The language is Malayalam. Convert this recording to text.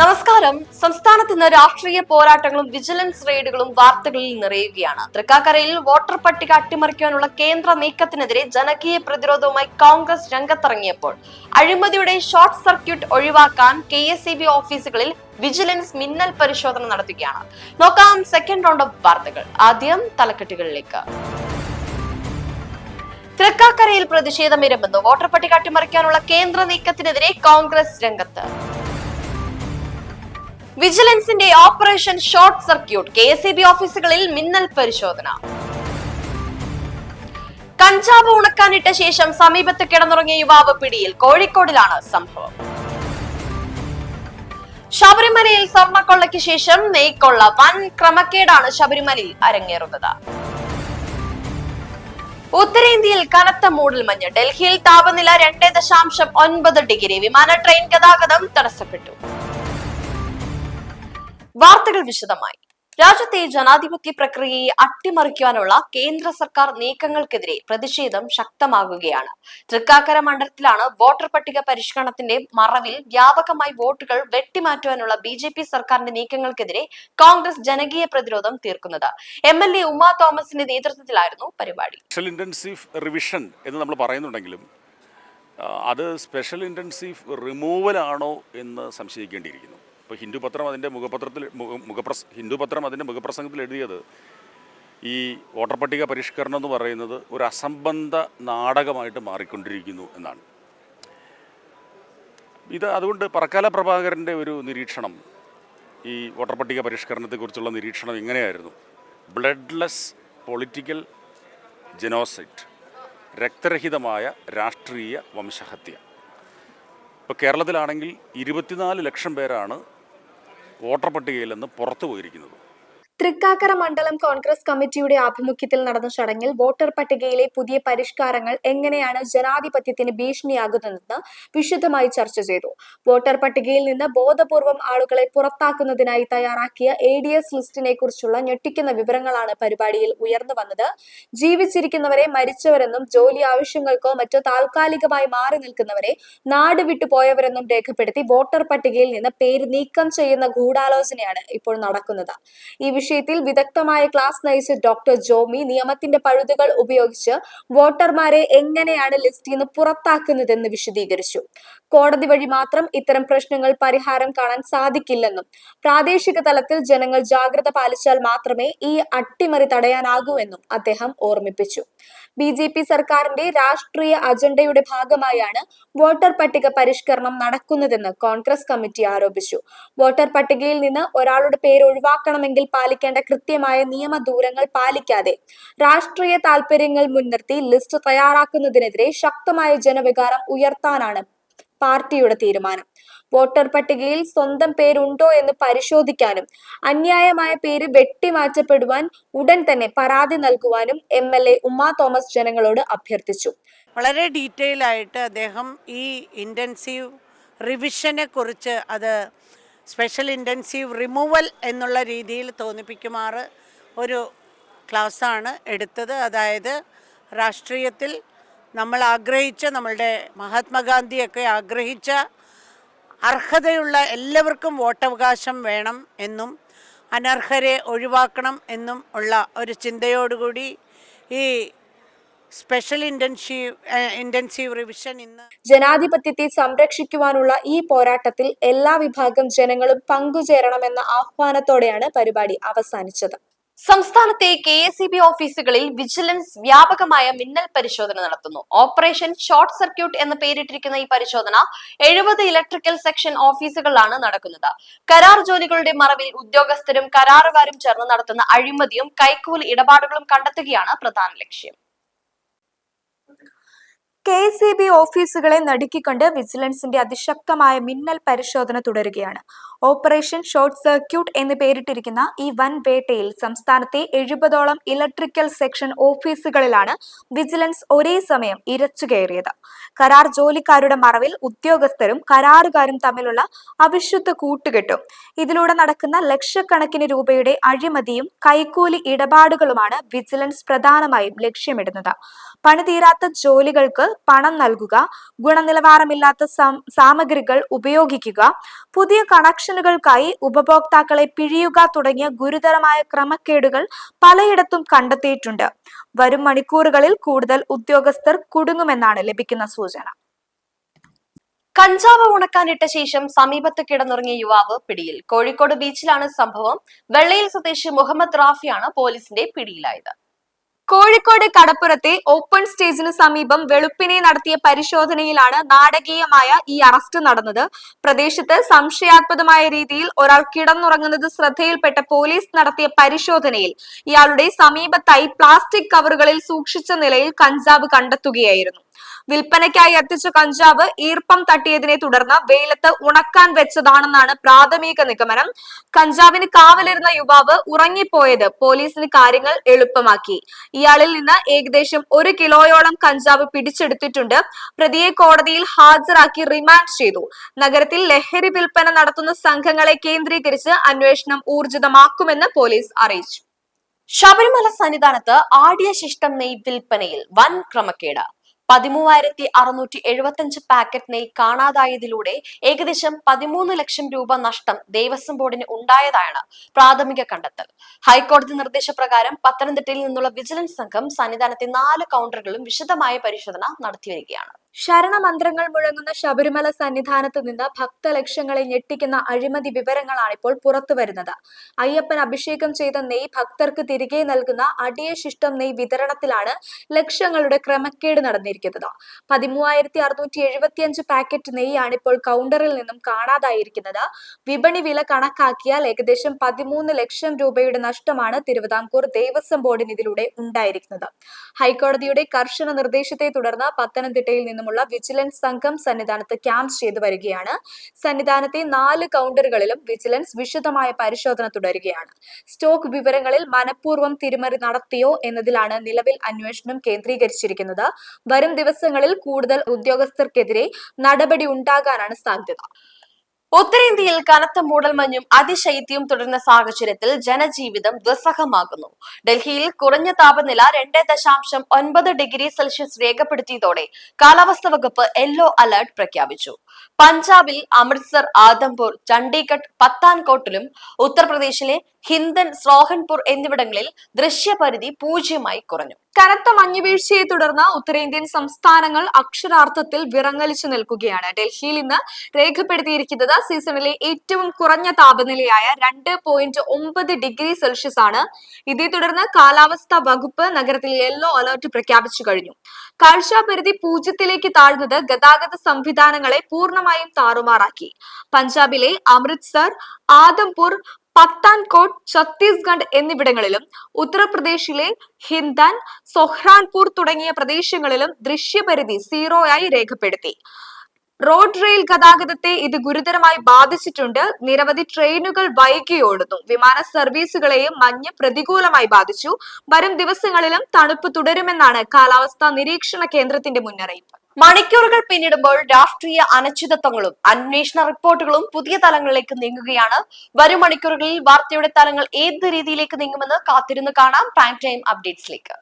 നമസ്കാരം. സംസ്ഥാനത്ത് ഇന്ന് രാഷ്ട്രീയ പോരാട്ടങ്ങളും വിജിലൻസ് റെയ്ഡുകളും വാർത്തകളിൽ നിറയുകയാണ്. തൃക്കാക്കരയിൽ വോട്ടർ പട്ടിക അട്ടിമറിക്കാനുള്ള കേന്ദ്ര നീക്കത്തിനെതിരെ ജനകീയ പ്രതിരോധവുമായി കോൺഗ്രസ് രംഗത്തിറങ്ങിയപ്പോൾ അഴിമതിയുടെ ഷോർട്ട് സർക്യൂട്ട് ഒഴിവാക്കാൻ കെ എസ് ഓഫീസുകളിൽ വിജിലൻസ് മിന്നൽ പരിശോധന നടത്തുകയാണ്. നോക്കാം സെക്കൻഡ് റൗണ്ട് ഓഫ് വാർത്തകൾ. ആദ്യം തലക്കെട്ടുകളിലേക്ക്. തൃക്കാക്കരയിൽ പ്രതിഷേധമിരമ്പെന്ന് വോട്ടർ പട്ടിക അട്ടിമറിക്കാനുള്ള കേന്ദ്ര നീക്കത്തിനെതിരെ കോൺഗ്രസ് രംഗത്ത്. വിജിലൻസിന്റെ ഓപ്പറേഷൻ ഷോർട്ട് സർക്യൂട്ട് കെ ഓഫീസുകളിൽ മിന്നൽ പരിശോധന. കഞ്ചാവ് ഉണക്കാനിട്ട ശേഷം സമീപത്ത് കിടന്നുറങ്ങിയ യുവാവ് പിടിയിൽ കോഴിക്കോടിലാണ് സംഭവം. ശബരിമലയിൽ സ്വർണക്കൊള്ളയ്ക്ക് ശേഷം നെയ്ക്കൊള്ള വൻ ക്രമക്കേടാണ് ശബരിമലയിൽ അരങ്ങേറുന്നത്. ഉത്തരേന്ത്യയിൽ കനത്ത മൂടൽമഞ്ഞ് ഡൽഹിയിൽ താപനില രണ്ട് ദശാംശം ഒൻപത് ഡിഗ്രി. വിമാന ട്രെയിൻ ഗതാഗതം തടസ്സപ്പെട്ടു. വാർത്തകൾ വിശദമായി. രാജ്യത്തെ ജനാധിപത്യ പ്രക്രിയയെ അട്ടിമറിക്കുവാനുള്ള കേന്ദ്ര സർക്കാർ നീക്കങ്ങൾക്കെതിരെ പ്രതിഷേധം ശക്തമാകുകയാണ്. തൃക്കാക്കര മണ്ഡലത്തിലാണ് വോട്ടർ പട്ടിക പരിഷ്കരണത്തിന്റെ മറവിൽ വ്യാപകമായി വോട്ടുകൾ വെട്ടിമാറ്റുവാനുള്ള ബി ജെ പി സർക്കാരിന്റെ നീക്കങ്ങൾക്കെതിരെ കോൺഗ്രസ് ജനകീയ പ്രതിരോധം തീർക്കുന്നത്. എം എൽ എ ഉമാ തോമസിന്റെ നേതൃത്വത്തിലായിരുന്നു പരിപാടി. ഇന്റൻസീവ് റിവിഷൻ എന്ന് നമ്മൾ പറയുന്നുണ്ടെങ്കിലും അത് സ്പെഷ്യൽ ഇന്റൻസീവ് റിമൂവൽ ആണോ എന്ന് സംശയിക്കേണ്ടിയിരിക്കുന്നു. ഇപ്പോൾ ഹിന്ദു പത്രം അതിന്റെ മുഖപത്രത്തിൽ മുഖപ്രസ് ഹിന്ദു പത്രം അതിന്റെ മുഖപ്രസംഗത്തിൽ എഴുതിയത് ഈ വോട്ടർ പട്ടിക പരിഷ്കരണം എന്ന് പറയുന്നത് ഒരു അസംബന്ധ നാടകമായിട്ട് മാറിക്കൊണ്ടിരിക്കുന്നു എന്നാണ്. ഇത് അതുകൊണ്ട് പറക്കാല പ്രഭാകരന്റെ ഒരു നിരീക്ഷണം ഈ വോട്ടർ പട്ടിക പരിഷ്കരണത്തെക്കുറിച്ചുള്ള നിരീക്ഷണം ഇങ്ങനെയായിരുന്നു ബ്ലഡ്ലെസ് പൊളിറ്റിക്കൽ ജനോസൈറ്റ് രക്തരഹിതമായ രാഷ്ട്രീയ വംശഹത്യ. ഇപ്പോൾ കേരളത്തിലാണെങ്കിൽ ഇരുപത്തിനാല് ലക്ഷം പേരാണ് വോട്ടർ പട്ടികയിൽ നിന്ന് പുറത്തു പോയിരിക്കുന്നത്. തൃക്കാക്കര മണ്ഡലം കോൺഗ്രസ് കമ്മിറ്റിയുടെ ആഭിമുഖ്യത്തിൽ നടന്ന ചടങ്ങിൽ വോട്ടർ പട്ടികയിലെ പുതിയ പരിഷ്കാരങ്ങൾ എങ്ങനെയാണ് ജനാധിപത്യത്തിന് ഭീഷണിയാകുന്നതെന്ന് വിശദമായി ചർച്ച ചെയ്തു. വോട്ടർ പട്ടികയിൽ നിന്ന് ബോധപൂർവം ആളുകളെ പുറത്താക്കുന്നതിനായി തയ്യാറാക്കിയ എ ഡി എസ് ലിസ്റ്റിനെ കുറിച്ചുള്ള ഞെട്ടിക്കുന്ന വിവരങ്ങളാണ് പരിപാടിയിൽ ഉയർന്നു വന്നത്. ജീവിച്ചിരിക്കുന്നവരെ മരിച്ചവരെന്നും ജോലി ആവശ്യങ്ങൾക്കോ മറ്റോ താൽക്കാലികമായി മാറി നിൽക്കുന്നവരെ നാട് വിട്ടുപോയവരെന്നും രേഖപ്പെടുത്തി വോട്ടർ പട്ടികയിൽ നിന്ന് പേര് നീക്കം ചെയ്യുന്ന ഗൂഢാലോചനയാണ് ഇപ്പോൾ നടക്കുന്നത്. ഈ വിഷയത്തിൽ വിദഗ്ധമായ ക്ലാസ് നയിച്ച ഡോക്ടർ ജോമി നിയമത്തിന്റെ പഴുതുകൾ ഉപയോഗിച്ച് വോട്ടർമാരെ എങ്ങനെയാണ് ലിസ്റ്റിൽ നിന്ന് പുറത്താക്കുന്നതെന്ന് വിശദീകരിച്ചു. കോടതി വഴി മാത്രം ഇത്തരം പ്രശ്നങ്ങൾ പരിഹാരം കാണാൻ സാധിക്കില്ലെന്നും പ്രാദേശിക തലത്തിൽ ജനങ്ങൾ ജാഗ്രത പാലിച്ചാൽ മാത്രമേ ഈ അട്ടിമറി തടയാനാകൂ എന്നും അദ്ദേഹം ഓർമ്മിപ്പിച്ചു. ബി ജെ പി സർക്കാരിന്റെ രാഷ്ട്രീയ അജണ്ടയുടെ ഭാഗമായാണ് വോട്ടർ പട്ടിക പരിഷ്കരണം നടക്കുന്നതെന്ന് കോൺഗ്രസ് കമ്മിറ്റി ആരോപിച്ചു. വോട്ടർ പട്ടികയിൽ നിന്ന് ഒരാളുടെ പേര് ഒഴിവാക്കണമെങ്കിൽ പാലിക്കേണ്ട കൃത്യമായ നിയമ ദൂരങ്ങൾ പാലിക്കാതെ രാഷ്ട്രീയ താൽപര്യങ്ങൾ മുൻനിർത്തി ലിസ്റ്റ് തയ്യാറാക്കുന്നതിനെതിരെ ശക്തമായ ജനവികാരം ഉയർത്താനാണ് പാർട്ടിയുടെ തീരുമാനം. വോട്ടർ പട്ടികയിൽ സ്വന്തം പേരുണ്ടോ എന്ന് പരിശോധിക്കാനും അന്യായമായ പേര് വെട്ടിമാറ്റപ്പെടുവാൻ ഉടൻ തന്നെ പരാതി നൽകുവാനും M L A Uma Thomas ജനങ്ങളോട് അഭ്യർത്ഥിച്ചു. വളരെ ഡീറ്റെയിൽ ആയിട്ട് അദ്ദേഹം ഈ ഇന്റൻസീവ് റിവിഷനെ കുറിച്ച് അത് സ്പെഷ്യൽ ഇന്റൻസീവ് റിമൂവൽ എന്നുള്ള രീതിയിൽ തോന്നിപ്പിക്കുമാറ് ഒരു ക്ലാസ്സാണ് എടുത്തത്. അതായത് രാഷ്ട്രീയത്തിൽ നമ്മൾ ആഗ്രഹിച്ച നമ്മളുടെ മഹാത്മാഗാന്ധിയൊക്കെ ആഗ്രഹിച്ച അർഹതയുള്ള എല്ലാവർക്കും വോട്ടവകാശം വേണം എന്നും അനർഹരെ ഒഴിവാക്കണം എന്നും ഉള്ള ഒരു ചിന്തയോടുകൂടി ഈ സ്പെഷ്യൽ ഇന്റൻസീവ് ഇന്റൻസീവ് റിവിഷൻ ഇന്ന് ജനാധിപത്യത്തെ സംരക്ഷിക്കുവാനുള്ള ഈ പോരാട്ടത്തിൽ എല്ലാ വിഭാഗം ജനങ്ങളും പങ്കുചേരണമെന്ന ആഹ്വാനത്തോടെയാണ് പരിപാടി അവസാനിച്ചത്. സംസ്ഥാനത്തെ കെ എസ് ഇ ബി ഓഫീസുകളിൽ വിജിലൻസ് വ്യാപകമായ മിന്നൽ പരിശോധന നടത്തുന്നു. ഓപ്പറേഷൻ ഷോർട്ട് സർക്യൂട്ട് എന്ന് പേരിട്ടിരിക്കുന്ന ഈ പരിശോധന എഴുപത് ഇലക്ട്രിക്കൽ സെക്ഷൻ ഓഫീസുകളിലാണ് നടക്കുന്നത്. കരാർ ജോലികളുടെ മറവിൽ ഉദ്യോഗസ്ഥരും കരാറുകാരും ചേർന്ന് നടത്തുന്ന അഴിമതിയും കൈക്കൂലി ഇടപാടുകളും കണ്ടെത്തുകയാണ് പ്രധാന ലക്ഷ്യം. കെ സി ബി ഓഫീസുകളെ നടുക്കിക്കൊണ്ട് വിജിലൻസിന്റെ അതിശക്തമായ മിന്നൽ പരിശോധന തുടരുകയാണ്. ഓപ്പറേഷൻ ഷോർട്ട് സർക്യൂട്ട് എന്ന് പേരിട്ടിരിക്കുന്ന ഈ വൻ വേട്ടയിൽ സംസ്ഥാനത്തെ എഴുപതോളം ഇലക്ട്രിക്കൽ സെക്ഷൻ ഓഫീസുകളിലാണ് വിജിലൻസ് ഒരേ സമയം ഇരച്ചു കയറിയത്. കരാർ ജോലിക്കാരുടെ മറവിൽ ഉദ്യോഗസ്ഥരും കരാറുകാരും തമ്മിലുള്ള അവിശുദ്ധ കൂട്ടുകെട്ടും ഇതിലൂടെ നടക്കുന്ന ലക്ഷക്കണക്കിന് രൂപയുടെ അഴിമതിയും കൈക്കൂലി ഇടപാടുകളുമാണ് വിജിലൻസ് പ്രധാനമായും ലക്ഷ്യമിടുന്നത്. പണിതീരാത്ത ജോലികൾക്ക് പണം നൽകുക ഗുണനിലവാരമില്ലാത്ത സാമഗ്രികൾ ഉപയോഗിക്കുക പുതിയ കണക്ഷനുകൾക്കായി ഉപഭോക്താക്കളെ പിഴിയുക തുടങ്ങിയ ഗുരുതരമായ ക്രമക്കേടുകൾ പലയിടത്തും കണ്ടെത്തിയിട്ടുണ്ട്. വരും മണിക്കൂറുകളിൽ കൂടുതൽ ഉദ്യോഗസ്ഥർ കുടുങ്ങുമെന്നാണ് ലഭിക്കുന്ന സൂചന. കഞ്ചാവ് ഉണക്കാനിട്ട ശേഷം സമീപത്ത് കിടന്നുറങ്ങിയ യുവാവ് പിടിയിൽ. കോഴിക്കോട് ബീച്ചിലാണ് സംഭവം. വെള്ളയിൽ സ്വദേശി മുഹമ്മദ് റാഫിയാണ് പോലീസിന്റെ പിടിയിലായത്. കോഴിക്കോട് കടപ്പുറത്തെ ഓപ്പൺ സ്റ്റേജിന് സമീപം വെളുപ്പിനെ നടത്തിയ പരിശോധനയിലാണ് നാടകീയമായ ഈ അറസ്റ്റ് നടന്നത്. പ്രദേശത്ത് സംശയാസ്പദമായ രീതിയിൽ ഒരാൾ കിടന്നുറങ്ങുന്നത് ശ്രദ്ധയിൽപ്പെട്ട പോലീസ് നടത്തിയ പരിശോധനയിൽ ഇയാളുടെ സമീപത്തായി പ്ലാസ്റ്റിക് കവറുകളിൽ സൂക്ഷിച്ച നിലയിൽ കഞ്ചാവ് കണ്ടെത്തുകയായിരുന്നു. വിൽപ്പനയ്ക്കായി എത്തിച്ച കഞ്ചാവ് ഈർപ്പം തട്ടിയതിനെ തുടർന്ന് വെയിലത്ത് ഉണക്കാൻ വെച്ചതാണെന്നാണ് പ്രാഥമിക നിഗമനം. കഞ്ചാവിന് കാവലിരുന്ന യുവാവ് ഉറങ്ങിപ്പോയത് പോലീസിന് കാര്യങ്ങൾ എളുപ്പമാക്കി. ഇയാളിൽ നിന്ന് ഏകദേശം ഒരു കിലോയോളം കഞ്ചാവ് പിടിച്ചെടുത്തിട്ടുണ്ട്. പ്രതിയെ കോടതിയിൽ ഹാജരാക്കി റിമാൻഡ് ചെയ്തു. നഗരത്തിൽ ലഹരി വിൽപ്പന നടത്തുന്ന സംഘങ്ങളെ കേന്ദ്രീകരിച്ച് അന്വേഷണം ഊർജിതമാക്കുമെന്ന് പോലീസ് അറിയിച്ചു. ശബരിമല സന്നിധാനത്ത് ആടിയ ശിഷ്ടം നെയ് വിൽപ്പനയിൽ വൻ ക്രമക്കേട്. പതിമൂവായിരത്തി അറുന്നൂറ്റി എഴുപത്തിയഞ്ച് പാക്കറ്റ് നെയ് കാണാതായതിലൂടെ ഏകദേശം പതിമൂന്ന് ലക്ഷം രൂപ നഷ്ടം ദേവസ്വം ബോർഡിന് ഉണ്ടായതാണ് പ്രാഥമിക കണ്ടെത്തൽ. ഹൈക്കോടതി നിർദ്ദേശപ്രകാരം പത്തനംതിട്ടയിൽ നിന്നുള്ള വിജിലൻസ് സംഘം സന്നിധാനത്തെ നാല് കൗണ്ടറുകളും വിശദമായ പരിശോധന നടത്തിവരികയാണ്. ശരണമന്ത്രങ്ങൾ മുഴങ്ങുന്ന ശബരിമല സന്നിധാനത്ത് നിന്ന് ഭക്തലക്ഷങ്ങളെ ഞെട്ടിക്കുന്ന അഴിമതി വിവരങ്ങളാണ് ഇപ്പോൾ പുറത്തു വരുന്നത്. അയ്യപ്പൻ അഭിഷേകം ചെയ്ത നെയ് ഭക്തർക്ക് തിരികെ നൽകുന്ന അടിയ ശിഷ്ടം നെയ് വിതരണത്തിലാണ് ലക്ഷങ്ങളുടെ ക്രമക്കേട് നടന്നിരിക്കുന്നത്. പതിമൂവായിരത്തി അറുന്നൂറ്റി എഴുപത്തിയഞ്ച് പാക്കറ്റ് നെയ്യാണ് ഇപ്പോൾ കൗണ്ടറിൽ നിന്നും കാണാതായിരിക്കുന്നത്. വിപണി വില കണക്കാക്കിയാൽ ഏകദേശം പതിമൂന്ന് ലക്ഷം രൂപയുടെ നഷ്ടമാണ് തിരുവിതാംകൂർ ദേവസ്വം ബോർഡിന് ഇതിലൂടെ ഉണ്ടായിരിക്കുന്നത്. ഹൈക്കോടതിയുടെ കർശന നിർദ്ദേശത്തെ തുടർന്ന് പത്തനംതിട്ടയിൽ നിന്നുമുള്ള വിജിലൻസ് സംഘം സന്നിധാനത്ത് ക്യാമ്പ് ചെയ്തു വരികയാണ്. സന്നിധാനത്തെ നാല് കൗണ്ടറുകളിലും വിജിലൻസ് വിശദമായ പരിശോധന തുടരുകയാണ്. സ്റ്റോക്ക് വിവരങ്ങളിൽ മനഃപൂർവം തിരിമറി നടത്തിയോ എന്നതിലാണ് നിലവിൽ അന്വേഷണം കേന്ദ്രീകരിച്ചിരിക്കുന്നത്. വരും ദിവസങ്ങളിൽ കൂടുതൽ ഉദ്യോഗസ്ഥർക്കെതിരെ നടപടി ഉണ്ടാകാനാണ് സാധ്യത. ഉത്തരേന്ത്യയിൽ കനത്ത മൂടൽമഞ്ഞും അതിശൈത്യവും തുടരുന്ന സാഹചര്യത്തിൽ ജനജീവിതം ദുസ്സഹമാകുന്നു. ഡൽഹിയിൽ കുറഞ്ഞ താപനില രണ്ട് ദശാംശം ഒൻപത് ഡിഗ്രി സെൽഷ്യസ് രേഖപ്പെടുത്തിയതോടെ കാലാവസ്ഥാ വകുപ്പ് യെല്ലോ അലർട്ട് പ്രഖ്യാപിച്ചു. പഞ്ചാബിൽ അമൃത്സർ ആദംപൂർ ചണ്ഡീഗഡ് പത്താൻകോട്ടിലും ഉത്തർപ്രദേശിലെ ഹിന്ദൻ സ്രോഹൻപൂർ എന്നിവിടങ്ങളിൽ ദൃശ്യപരിധി പൂജ്യമായി കുറഞ്ഞു. കനത്ത മഞ്ഞുവീഴ്ചയെ തുടർന്ന് ഉത്തരേന്ത്യൻ സംസ്ഥാനങ്ങൾ അക്ഷരാർത്ഥത്തിൽ വിറങ്ങലിച്ചു നിൽക്കുകയാണ്. ഡൽഹിയിൽ ഇന്ന് രേഖപ്പെടുത്തിയിരിക്കുന്നത് സീസണിലെ ഏറ്റവും കുറഞ്ഞ താപനിലയായ രണ്ട് പോയിന്റ് ഒമ്പത് ഡിഗ്രി സെൽഷ്യസ് ആണ്. ഇതേ തുടർന്ന് കാലാവസ്ഥാ വകുപ്പ് നഗരത്തിൽ യെല്ലോ അലർട്ട് പ്രഖ്യാപിച്ചു കഴിഞ്ഞു. കാഴ്ചാപരിധി പൂജ്യത്തിലേക്ക് താഴ്ന്നത് ഗതാഗത സംവിധാനങ്ങളെ പൂർണമായും താറുമാറാക്കി. പഞ്ചാബിലെ അമൃത്സർ ആദംപൂർ പത്താൻകോട്ട് ഛത്തീസ്ഗഡ് എന്നിവിടങ്ങളിലും ഉത്തർപ്രദേശിലെ ഹിന്ദാൻ സൊഹ്രാൻപൂർ തുടങ്ങിയ പ്രദേശങ്ങളിലും ദൃശ്യപരിധി സീറോയായി രേഖപ്പെടുത്തി. റോഡ് റെയിൽ ഗതാഗതത്തെ ഇത് ഗുരുതരമായി ബാധിച്ചിട്ടുണ്ട്. നിരവധി ട്രെയിനുകൾ വൈകിയോടുന്നു. വിമാന സർവീസുകളെയും മഞ്ഞ് പ്രതികൂലമായി ബാധിച്ചു. വരും ദിവസങ്ങളിലും തണുപ്പ് തുടരുമെന്നാണ് കാലാവസ്ഥാ നിരീക്ഷണ കേന്ദ്രത്തിന്റെ മുന്നറിയിപ്പ്. മണിക്കൂറുകൾ പിന്നിടുമ്പോൾ രാഷ്ട്രീയ അനിശ്ചിതത്വങ്ങളും അന്വേഷണ റിപ്പോർട്ടുകളും പുതിയ തലങ്ങളിലേക്ക് നീങ്ങുകയാണ്. വരും മണിക്കൂറുകളിൽ വാർത്തയുടെ തലങ്ങൾ ഏത് രീതിയിലേക്ക് നീങ്ങുമെന്ന് കാത്തിരുന്ന് കാണാം. Prime time അപ്ഡേറ്റ്സിലേക്ക്